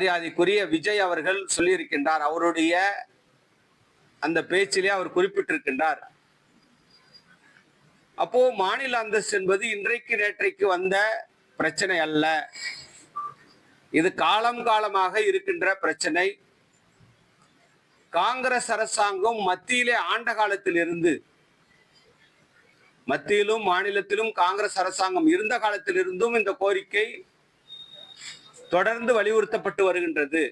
மரியாதைக்குரிய விஜய் அவர்கள் சொல்லியிருக்கின்றார். அவருடைய அந்த பேச்சிலே அவர் குறிப்பிட்டிருக்கின்றார். அப்போ மாநில அந்தஸ்து என்பது இன்றைக்கு நேற்றைக்கு வந்த பிரச்சனை அல்ல. இது காலம் காலமாக இருக்கின்ற பிரச்சனை. காங்கிரஸ் அரசாங்கம் மத்தியிலே ஆண்ட காலத்தில் இருந்து மத்தியிலும் மாநிலத்திலும் காங்கிரஸ் அரசாங்கம் இருந்த காலத்தில் இருந்தும் இந்த கோரிக்கை தொடர்ந்து வலியுறுத்தப்பட்டு வருகின்றது.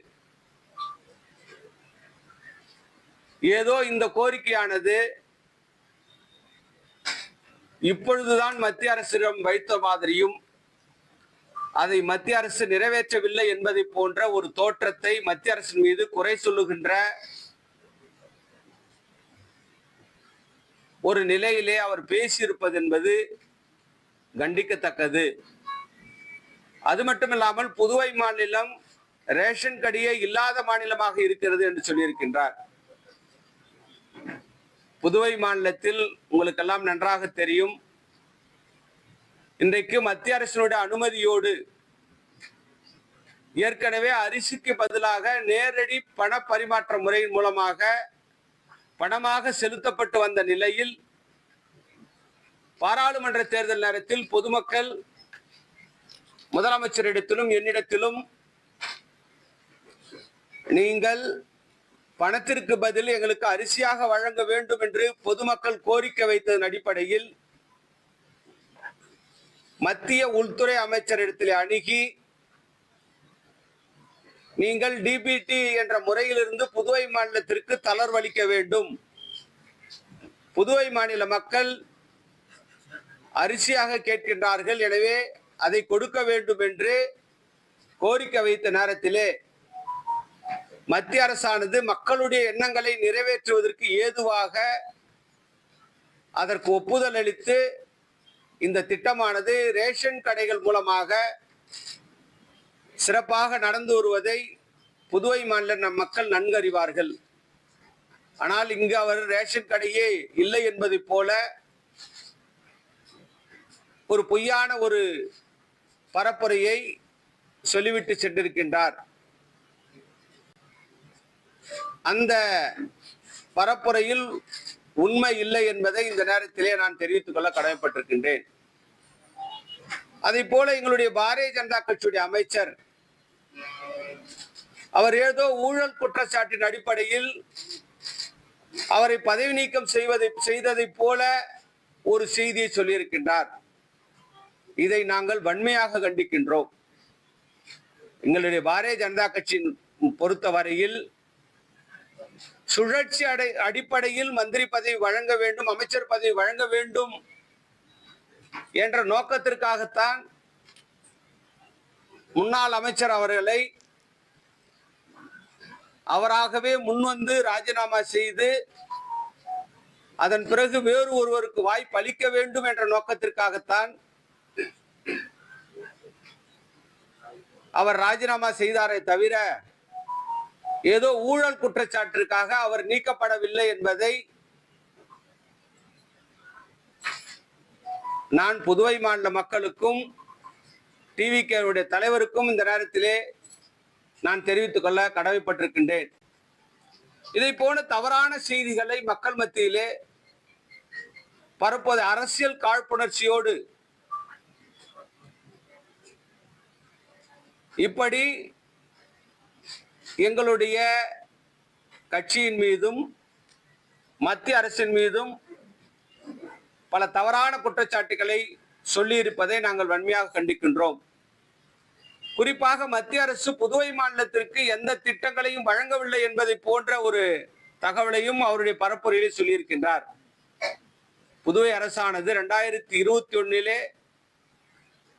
ஏதோ இந்த கோரிக்கையானது இப்பொழுதுதான் மத்திய அரசிடம் வைத்த மாதிரியும் அதை மத்திய அரசு நிறைவேற்றவில்லை என்பதை போன்ற ஒரு தோற்றத்தை மத்திய அரசின் மீது குறை சொல்லுகின்ற ஒரு நிலையிலே அவர் பேசியிருப்பது என்பது கண்டிக்கத்தக்கது. அது மட்டும் இல்லாமல் புதுவை மாநிலம் ரேஷன் கடியே இல்லாத மாநிலமாக இருக்கிறது என்று சொல்லியிருக்கின்றார். புதுவை மாநிலத்தில் உங்களுக்கெல்லாம் நன்றாக தெரியும். இன்றைக்கு மத்திய அரசினுடைய அனுமதியோடு ஏற்கனவே அரிசிக்கு பதிலாக நேரடி பண பரிமாற்ற முறையின் மூலமாக பணமாக செலுத்தப்பட்டு வந்த நிலையில் பாராளுமன்ற தேர்தல் நேரத்தில் பொதுமக்கள் முதலமைச்சரிடத்திலும் என்னிடத்திலும் நீங்கள் பணத்திற்கு பதில் எங்களுக்கு அரிசியாக வழங்க வேண்டும் என்று பொதுமக்கள் கோரிக்கை வைத்ததன் அடிப்படையில் மத்திய உள்துறை அமைச்சரிடத்தில் அணுகி நீங்கள் டிபிடி என்ற முறையிலிருந்து புதுவை மாநிலத்திற்கு தளர்வளிக்க வேண்டும். புதுவை மாநில மக்கள் அரிசியாக கேட்கின்றார்கள். எனவே அதை கொடுக்க வேண்டும் என்று கோரிக்கை வைத்த நேரத்திலே மத்திய அரசானது மக்களுடைய எண்ணங்களை நிறைவேற்றுவதற்கு ஏதுவாக அதற்கு ஒப்புதல் அளித்து இந்த திட்டமானது ரேஷன் கடைகள் மூலமாக சிறப்பாக நடந்து வருவதை புதுவை மாநில நம் மக்கள் நன்கறிவார்கள். ஆனால் இங்கு அவர் ரேஷன் கடையே இல்லை என்பதைப் போல ஒரு பொய்யான ஒரு பரப்புரையை சொல்லிவிட்டு சென்றிருக்கின்றார். அந்த பரப்புரையில் உண்மை இல்லை என்பதை இந்த நேரத்திலே நான் தெரிவித்துக் கொள்ள கடமைப்பட்டிருக்கின்றேன். அதை போல எங்களுடைய பாரதிய ஜனதா கட்சியுடைய அமைச்சர் அவர் ஏதோ ஊழல் குற்றச்சாட்டின் அடிப்படையில் அவரை பதவி நீக்கம் செய்வதை செய்ததைப் போல ஒரு செய்தியை சொல்லியிருக்கின்றார். இதை நாங்கள் வன்மையாக கண்டிக்கின்றோம். எங்களுடைய பாரதிய ஜனதா கட்சியின் பொறுத்தவரையில் சுழற்சி அடை அடிப்படையில் மந்திரி பதவி வழங்க வேண்டும் அமைச்சர் பதவி வழங்க வேண்டும் என்ற நோக்கத்திற்காகத்தான் முன்னாள் அமைச்சர் அவர்களை அவராகவே முன்வந்து ராஜினாமா செய்து அதன் பிறகு வேறு ஒருவருக்கு வாய்ப்பு அளிக்க வேண்டும் என்ற நோக்கத்திற்காகத்தான் அவர் ராஜினாமா செய்தாரே தவிர ஏதோ ஊழல் குற்றச்சாட்டிற்காக அவர் நீக்கப்படவில்லை என்பதை நான் புதுவை மாநில மக்களுக்கும் டிவிகேவுடைய தலைவருக்கும் இந்த நேரத்திலே நான் தெரிவித்துக் கொள்ள கடமைப்பட்டிருக்கின்றேன். இதை போன தவறான செய்திகளை மக்கள் மத்தியிலே பரப்புவது அரசியல் காழ்ப்புணர்ச்சியோடு இப்படி எங்களுடைய கட்சியின் மீதும் மத்திய அரசின் மீதும் பல தவறான குற்றச்சாட்டுகளை சொல்லியிருப்பதை நாங்கள் வன்மையாக கண்டிக்கின்றோம். குறிப்பாக மத்திய அரசு புதுவை மாநிலத்திற்கு எந்த திட்டங்களையும் வழங்கவில்லை என்பதை போன்ற ஒரு தகவலையும் அவருடைய பரப்புரையிலே சொல்லியிருக்கின்றார். புதுவை அரசானது ரெண்டாயிரத்தி இருபத்தி ஒன்னிலே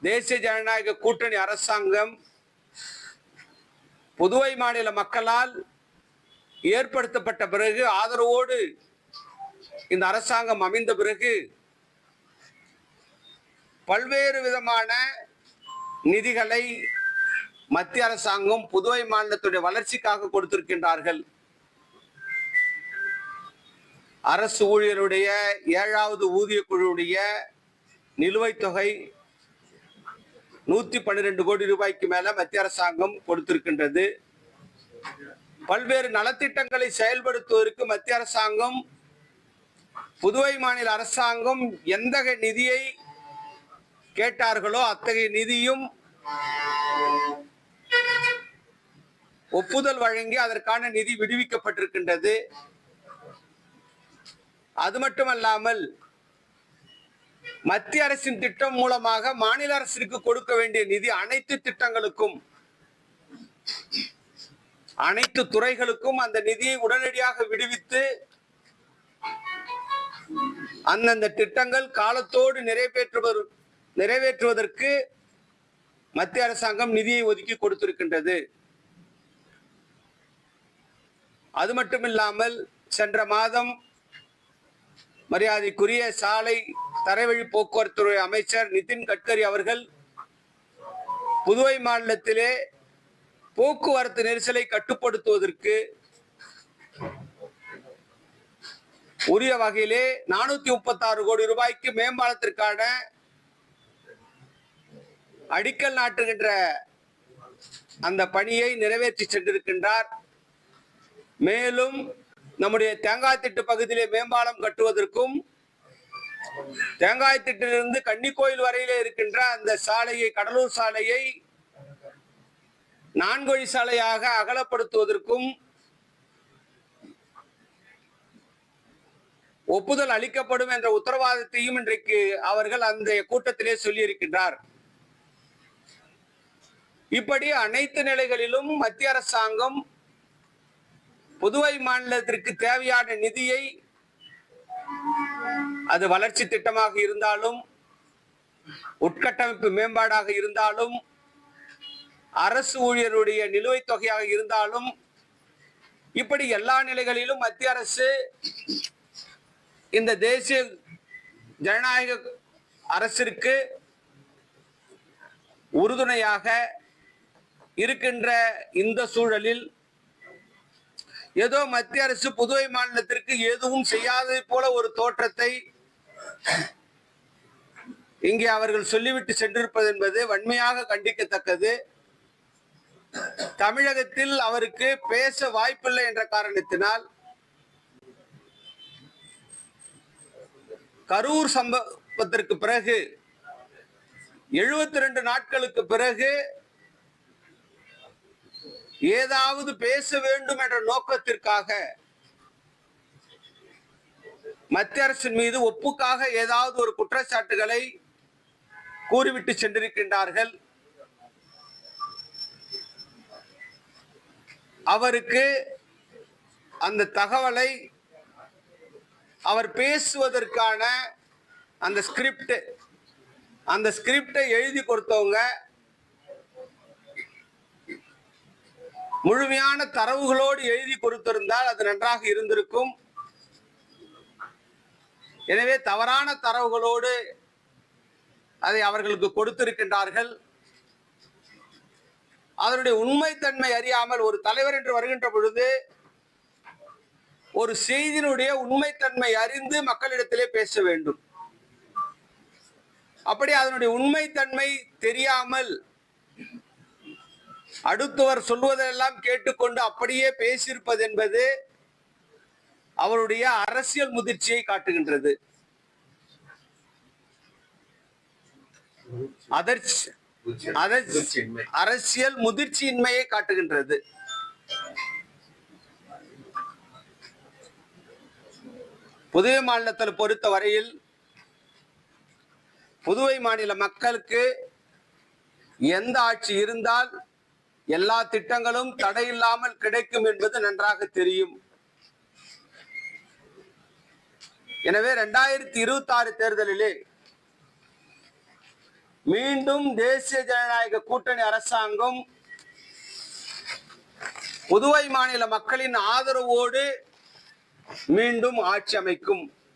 தேசிய ஜனநாயக கூட்டணி அரசாங்கம் புதுவை மாநில மக்களால் ஏற்படுத்தப்பட்ட பிறகு ஆதரவோடு இந்த அரசாங்கம் அமைந்த பிறகு பல்வேறு விதமான நிதிகளை மத்திய அரசாங்கம் புதுவை மாநிலத்துடைய வளர்ச்சிக்காக கொடுத்திருக்கின்றார்கள். அரசு ஊழியருடைய ஏழாவது ஊதிய குழுவுடைய நிலுவைத் தொகை நூத்தி பன்னிரெண்டு கோடி ரூபாய்க்கு மேல மத்திய அரசாங்கம் கொடுத்திருக்கின்றது. பல்வேறு நலத்திட்டங்களை செயல்படுத்துவதற்கு மத்திய அரசாங்கம் புதுவை மாநில அரசாங்கம் எந்த நிதியை கேட்டார்களோ அத்தகைய நிதியும் ஒப்புதல் வழங்கி அதற்கான நிதி விடுவிக்கப்பட்டிருக்கின்றது. அது மட்டுமல்லாமல் மத்திய அரசின் திட்டம் மூலமாக மாநில அரசிற்கு கொடுக்க வேண்டிய நிதி அனைத்து திட்டங்களுக்கும் அனைத்து துறைகளுக்கும் அந்த நிதியை உடனடியாக விடுவித்து அந்தந்த திட்டங்கள் காலத்தோடு நிறைவேற்றுவர் நிறைவேற்றுவதற்கு மத்திய அரசாங்கம் நிதியை ஒதுக்கி கொடுத்திருக்கின்றது. அது மட்டுமில்லாமல் சென்ற மாதம் மரியாதைக்குரிய சாலை தரைவழி போக்குவரத்துறை அமைச்சர் நிதின் கட்கரி அவர்கள் புதுவை மாநிலத்திலே போக்குவரத்து நெரிசலை கட்டுப்படுத்துவதற்கு உரிய வகையிலே நானூத்தி முப்பத்தி ஆறு கோடி ரூபாய்க்கு மேம்பாலத்திற்கான அடிக்கல் நாட்டுகின்ற அந்த பணியை நிறைவேற்றி சென்றிருக்கின்றார். மேலும் நம்முடைய தேங்காய் திட்டு பகுதியிலே மேம்பாலம் கட்டுவதற்கும் தேங்காய் திட்டிலிருந்து கன்னிக்கோயில் வரையிலே இருக்கின்ற அந்த சாலையை கடலூர் சாலையை நான்கு சாலையாக அகலப்படுத்துவதற்கும் ஒப்புதல் அளிக்கப்படும் என்ற உத்தரவாதத்தையும் இன்றைக்கு அவர்கள் அந்த கூட்டத்திலே சொல்லியிருக்கின்றார். இப்படி அனைத்து நிலைகளிலும் மத்திய அரசாங்கம் புதுவை மாநிலத்திற்கு தேவையான நிதியை அது வளர்ச்சி திட்டமாக இருந்தாலும் உட்கட்டமைப்பு மேம்பாடாக இருந்தாலும் அரசு ஊழியருடைய நிலுவைத் தொகையாக இருந்தாலும் இப்படி எல்லா நிலைகளிலும் மத்திய அரசு இந்த தேசிய ஜனநாயக அரசிற்கு உறுதுணையாக இருக்கின்ற இந்த சூழலில் ஏதோ மத்திய அரசு புதுவை மாநிலத்திற்கு எதுவும் செய்யாததை போல ஒரு தோற்றத்தை இங்கே அவர்கள் சொல்லிவிட்டு சென்றிருப்பது என்பது வன்மையாக கண்டிக்கத்தக்கது. தமிழகத்தில் அவருக்கு பேச வாய்ப்பில்லை என்ற காரணத்தினால் கரூர் சம்பவத்திற்கு பிறகு எழுபத்தி ரெண்டு நாட்களுக்கு பிறகு ஏதாவது பேச வேண்டும் என்ற நோக்கத்திற்காக மத்திய அரசின் மீது ஒப்புக்காக ஏதாவது ஒரு குற்றச்சாட்டுகளை கூறிவிட்டு சென்றிருக்கின்றார்கள். அவருக்கு அந்த தகவலை அவர் பேசுவதற்கான அந்த ஸ்கிரிப்ட் அந்த ஸ்கிரிப்டை எழுதி கொடுத்தவங்க முழுமையான தரவுகளோடு எழுதி கொடுத்திருந்தால் அது நன்றாக இருந்திருக்கும். எனவே தவறான தரவுகளோடு அதை அவர்களுக்கு கொடுத்திருக்கின்றார்கள். அதனுடைய உண்மைத்தன்மை அறியாமல் ஒரு தலைவர் என்று வருகின்ற பொழுது ஒரு செய்தியினுடைய உண்மைத்தன்மை அறிந்து மக்களிடத்திலே பேச வேண்டும். அப்படி அதனுடைய உண்மைத்தன்மை தெரியாமல் அடுத்தவர் சொல்வதெல்லாம் கேட்டுக்கொண்டு அப்படியே பேசியிருப்பது என்பது அவருடைய அரசியல் முதிர்ச்சியை காட்டுகின்றது. அரசியல் முதிர்ச்சியின்மையை காட்டுகின்றது. புதுவை மாநிலத்தில் பொறுத்த வரையில் புதுவை மாநில மக்களுக்கு எந்த ஆட்சி இருந்தால் எல்லா திட்டங்களும் தடையில்லாமல் கிடைக்கும் என்பது நன்றாக தெரியும். எனவே இரண்டாயிரத்தி இருபத்தி ஆறு தேர்தலிலே மீண்டும் தேசிய ஜனநாயக கூட்டணி அரசாங்கம் புதுவை மாநில மக்களின் ஆதரவோடு மீண்டும் ஆட்சி அமைக்கும்.